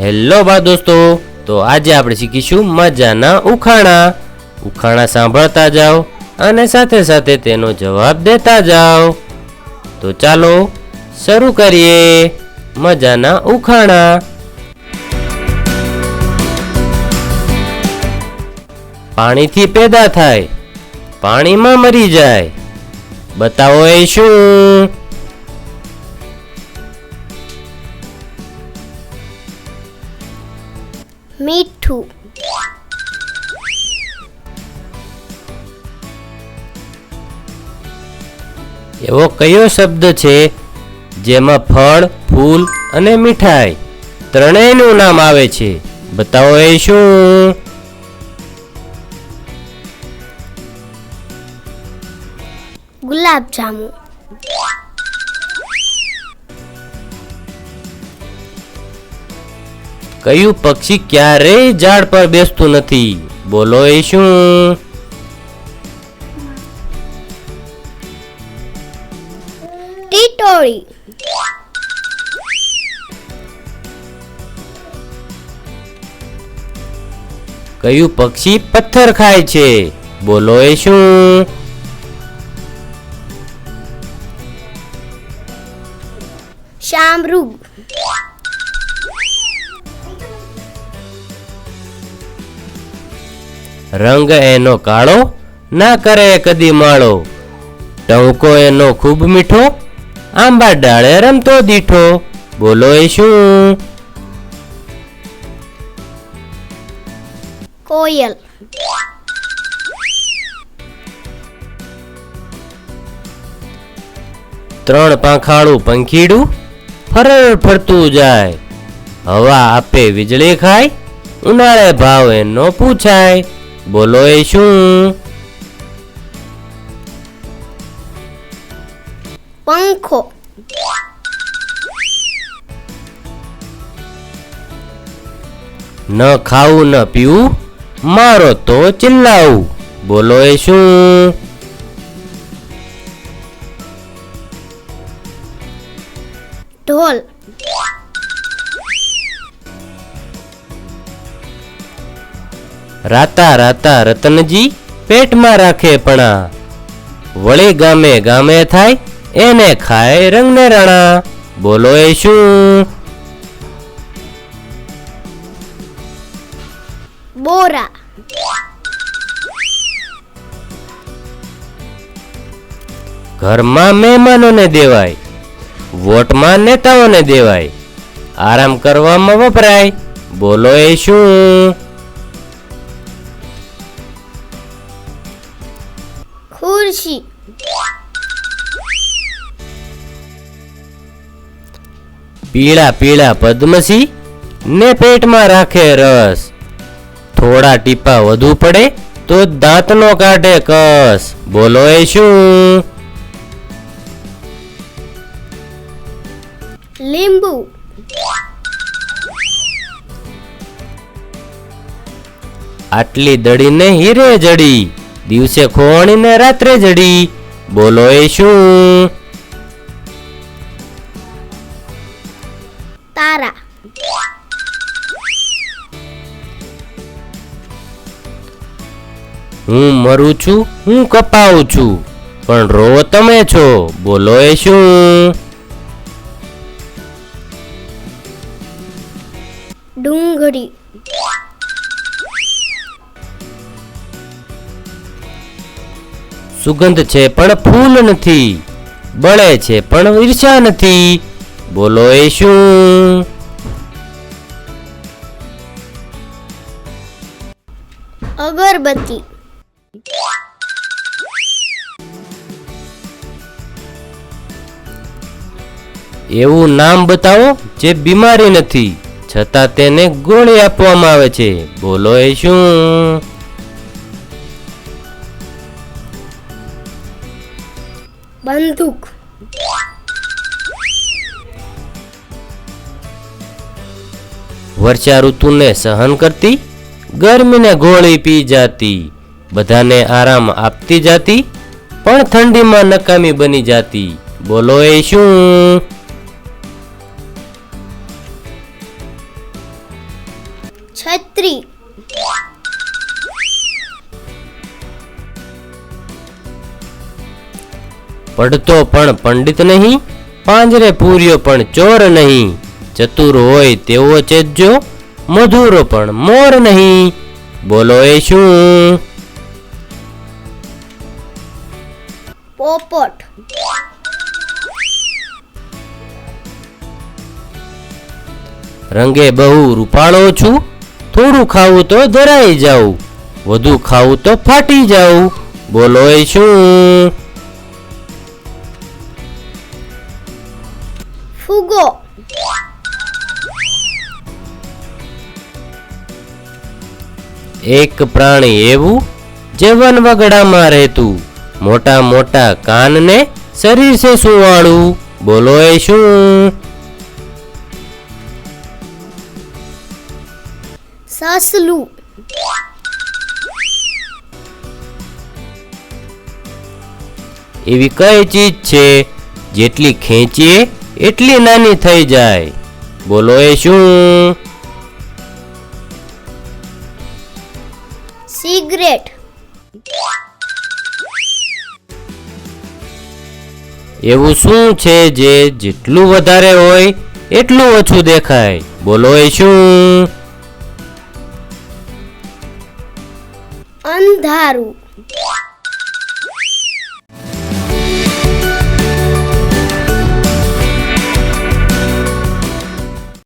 Hello બા દોસ્તો, તો આજે આપણે શીખીશું મજાના ઉખાણા. ઉખાણા સાંભળતા જાઓ અને સાથે સાથે તેનો જવાબ દેતા જાઓ. તો ચાલો શરૂ કરીએ મજાના ઉખાણા. પાણીથી પેદા થાય, પાણીમાં મરી જાય. બતાવો એ શું? મીઠું એવો કયો શબ્દ છે જેમાં ફળ ફૂલ અને મીઠાઈ ત્રણેયનું નામ આવે છે? બતાવો એ શું? ગુલાબ કયું પક્ષી ક્યારેય ઝાડ પર બેસતું નથી? બોલો એ શું? ટીટોળી. કયું પક્ષી પથ્થર ખાય છે? બોલો એ શું? શામરુગ. રંગ એનો કાળો ના કરે કદી માળો. ટવકો એનો ખૂબ મીઠો આંબા ડાળે રમતો દીઠો. બોલો એ શું? કોયલ. ત્રણ પાંખાળું પંખીડું ફરર ફરતું જાય. હવા આપે વીજળી ખાય ઉનાળે ભાવ એનો પૂછાય. બોલો એ શું? પંખો. ન ખાવું ન પીવું મારો તો ચિલ્લાવું. બોલો એ શું? રાતા રાતા રતનજી પેટમાં રાખે પણા. વળી ગામે ગામે થાય એને ખાય રંગને રણા. બોલો એ શું? બોરા. ઘરમાં મહેમાનોને દેવાય વોટમાં નેતાઓને દેવાય. આરામ કરવામાં વપરાય બોલો એ શું? ખુરશી પીળા પીળા પદ્મસી ને પેટમાં રાખે રસ. થોડા ટીપા વધુ પડે તો દાંતનો કાઢે કસ. બોલો એ શું? લીંબુ. આટલી દડીને હીરે જડી. દિવસે ખોણીને રાત્રે જડી. બોલો એ શું? તારા. હું મરું છું હું કપાવું છું પણ રો તમે છો બોલો એ શું? ડુંગળી. સુગંધ છે પણ ફૂલ નથી. બળે છે પણ ઈર્ષા નથી. બોલો એ શું? અગરબત્તી. એવું નામ બતાવો જે બીમારી નથી છતાં તેને ગોળી આપવામાં આવે છે. બોલો એ શું? બંદૂક. વર્ષા ઋતુને સહન કરતી, ગરમીને ગોળી પી જાતી, બધાને આરામ આપતી જાતી, પણ ઠંડીમાં નકામી બની જાતી. બોલો એ શું? પડતો પણ પંડિત નહીં પાંજરે પૂર્યો પણ ચોર નહીં. ચતુર હોય તેવો ચેજો મધુરો પણ મોર નહીં. બોલો એ શું? પોપટ. રંગે બહુ રૂપાળો છું થોડું ખાવું તો ધરાઈ જાઉં વધુ ખાવું તો ફાટી જાઉં. બોલો એ શું? ફુગો એક પ્રાણી એવું જીવન વગડામાં રહેતું મોટા મોટા કાનને શરીર છે સુવાળું. બોલો એ શું? સસલું. એવી કઈ ચીજ છે જેટલી ખેંચીએ એટલી નાની થઈ જાય. બોલો એ શું? સિગરેટ. એવું શું છે જે જેટલું વધારે હોય એટલું ઓછું દેખાય? બોલો એ શું? અંધારું.